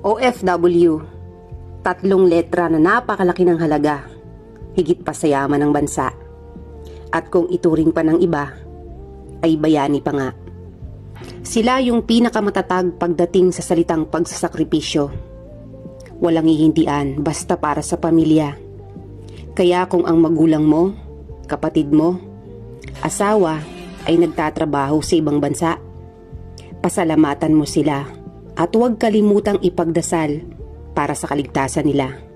OFW. Tatlong letra na napakalaki ng halaga. Higit pa sa yaman ng bansa. At kung ituring pa ng iba, ay bayani pa nga. Sila yung pinakamatatag pagdating sa salitang pagsasakripisyo. Walang hihindian basta para sa pamilya. Kaya kung ang magulang mo, kapatid mo, asawa ay nagtatrabaho sa ibang bansa, pasalamatan mo sila at huwag kalimutang ipagdasal para sa kaligtasan nila.